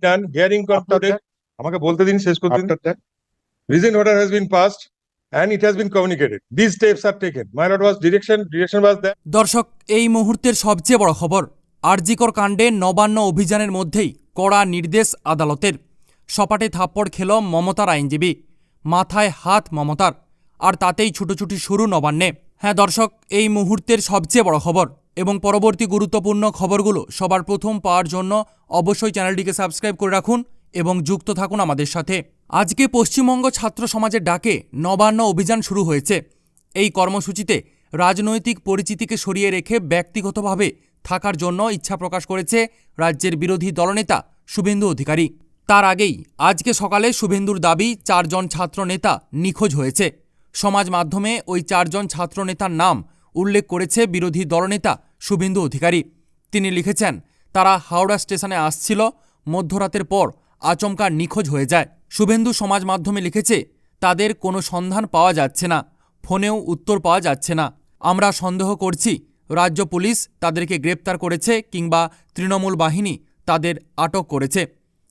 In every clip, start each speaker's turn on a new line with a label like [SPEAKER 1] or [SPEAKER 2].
[SPEAKER 1] done, hearing concluded. আমাকে বলতে দিন শেষ করতে দিন
[SPEAKER 2] After that,
[SPEAKER 1] reason order has and it has been communicated. These steps are taken. My lord was direction, direction was that
[SPEAKER 3] দর্শক এই মুহূর্তের সবচেয়ে বড় খবর আরজিকর কাণ্ডে নবান্ন অভিযানের মধ্যেই কড়া নির্দেশ আদালতের সপাটে থাপ্পড় খেল মমতার আইনজীবী মাথায় হাত মমতার আর তাতেই ছুটোছুটি শুরু নবান্নে হ্যাঁ দর্শক এই মুহূর্তের সবচেয়ে বড় খবর এবং পরবর্তী গুরুত্বপূর্ণ খবরগুলো সবার প্রথম পাওয়ার জন্য অবশ্যই চ্যানেলটিকে সাবস্ক্রাইব করে রাখুন এবং যুক্ত থাকুন আমাদের সাথে। আজকে পশ্চিমবঙ্গ ছাত্র সমাজের ডাকে নবান্ন অভিযান শুরু হয়েছে। এই কর্মসূচিতে রাজনৈতিক পরিচিতিকে সরিয়ে রেখে ব্যক্তিগতভাবে থাকার জন্য ইচ্ছা প্রকাশ করেছে রাজ্যের বিরোধী দলনেতা শুভেন্দু অধিকারী। তার আগেই আজকে সকালে শুভেন্দুর দাবি, চারজন ছাত্রনেতা নিখোঁজ হয়েছে। সমাজ মাধ্যমে ওই চারজন ছাত্রনেতার নাম উল্লেখ করেছে বিরোধী দলনেতা শুভেন্দু অধিকারী। তিনি লিখেছেন, তারা হাওড়া স্টেশনে আসছিল, মধ্যরাতের পর আচমকা নিখোঁজ হয়ে যায়। শুভেন্দু সমাজ মাধ্যমে লিখেছে, তাদের কোনো সন্ধান পাওয়া যাচ্ছে না, ফোনেও উত্তর পাওয়া যাচ্ছে না। আমরা সন্দেহ করছি, রাজ্য পুলিশ তাদেরকে গ্রেপ্তার করেছে কিংবা তৃণমূল বাহিনী তাদের আটক করেছে।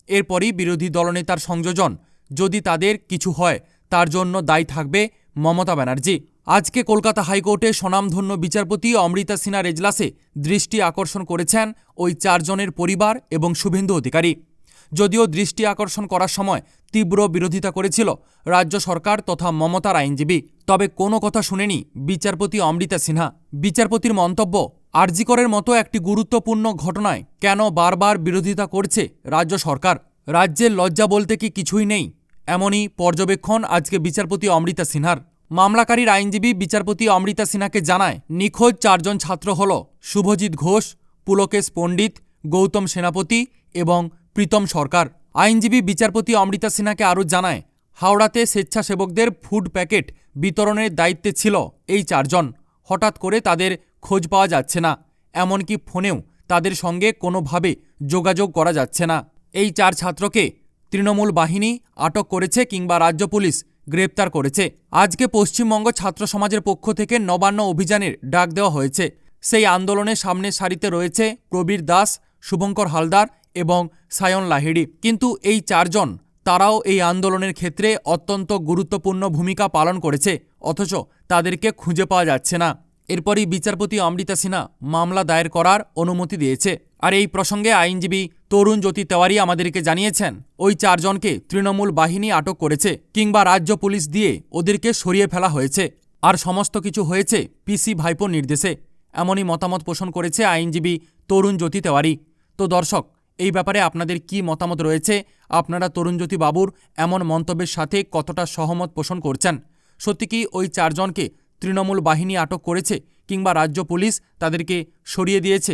[SPEAKER 3] এরপরই বিরোধী দলনেতার সংযোজন, যদি তাদের কিছু হয়, তার জন্য দায়ী থাকবে মমতা ব্যানার্জি। আজকে কলকাতা হাইকোর্টে স্বনামধন্য বিচারপতি অমৃতা সিনহার এজলাসে দৃষ্টি আকর্ষণ করেছেন ওই চারজনের পরিবার এবং শুভেন্দু অধিকারী। যদিও দৃষ্টি আকর্ষণ করার সময় তীব্র বিরোধিতা করেছিল রাজ্য সরকার তথা মমতার আইনজীবী। তবে কোনো কথা শুনেনি বিচারপতি অমৃতা সিনহা। বিচারপতির মন্তব্য আরজিকরের মতো একটি গুরুত্বপূর্ণ ঘটনায় কেন বারবার বিরোধিতা করছে রাজ্য সরকার? রাজ্যের লজ্জা বলতে কি কিছুই নেই? এমনই পর্যবেক্ষণ আজকে বিচারপতি অমৃতা সিনহার। মামলাকারীর আইনজীবী বিচারপতি অমৃতা সিনহাকে জানায়, নিখোঁজ চারজন ছাত্র হল শুভজিৎ ঘোষ, পুলকেশ পণ্ডিত, গৌতম সেনাপতি এবং প্রীতম সরকার। আইনজীবী বিচারপতি অমৃতা সিনহাকে আরও জানায়, হাওড়াতে স্বেচ্ছাসেবকদের ফুড প্যাকেট বিতরণের দায়িত্বে ছিল এই চারজন। হঠাৎ করে তাদের খোঁজ পাওয়া যাচ্ছে না, এমনকি ফোনেও তাদের সঙ্গে কোনোভাবে যোগাযোগ করা যাচ্ছে না। এই চার ছাত্রকে তৃণমূল বাহিনী আটক করেছে কিংবা রাজ্য পুলিশ গ্রেপ্তার করেছে। আজকে পশ্চিমবঙ্গ ছাত্র সমাজের পক্ষ থেকে নবান্ন অভিযানের ডাক দেওয়া হয়েছে। সেই আন্দোলনের সামনে সারিতে রয়েছে প্রবীর দাস, শুভঙ্কর হালদার এবং সায়ন লাহিড়ি। কিন্তু এই চারজন, তারাও এই আন্দোলনের ক্ষেত্রে অত্যন্ত গুরুত্বপূর্ণ ভূমিকা পালন করেছে, অথচ তাদেরকে খুঁজে পাওয়া যাচ্ছে না। এরপরই বিচারপতি অমৃতা সিনহা মামলা দায়ের করার অনুমতি দিয়েছে। আর এই প্রসঙ্গে আইনজীবী তরুণ জ্যোতি তেওয়ারি আমাদেরকে জানিয়েছেন, ওই চারজনকে তৃণমূল বাহিনী আটক করেছে কিংবা রাজ্য পুলিশ দিয়ে ওদেরকে সরিয়ে ফেলা হয়েছে। আর সমস্ত কিছু হয়েছে পিসি ভাইপোর নির্দেশে। এমনই মতামত পোষণ করেছে আইনজীবী তরুণ জ্যোতি তেওয়ারি। তো দর্শক, এই ব্যাপারে আপনাদের কি মতামত রয়েছে? আপনারা তরুণজ্যোতি বাবুর এমন মন্তব্যের সাথে কতটা সহমত পোষণ করছেন? সত্যি কি ওই চারজনকে তৃণমূল বাহিনী আটক করেছে কিংবা রাজ্য পুলিশ তাদেরকে সরিয়ে দিয়েছে?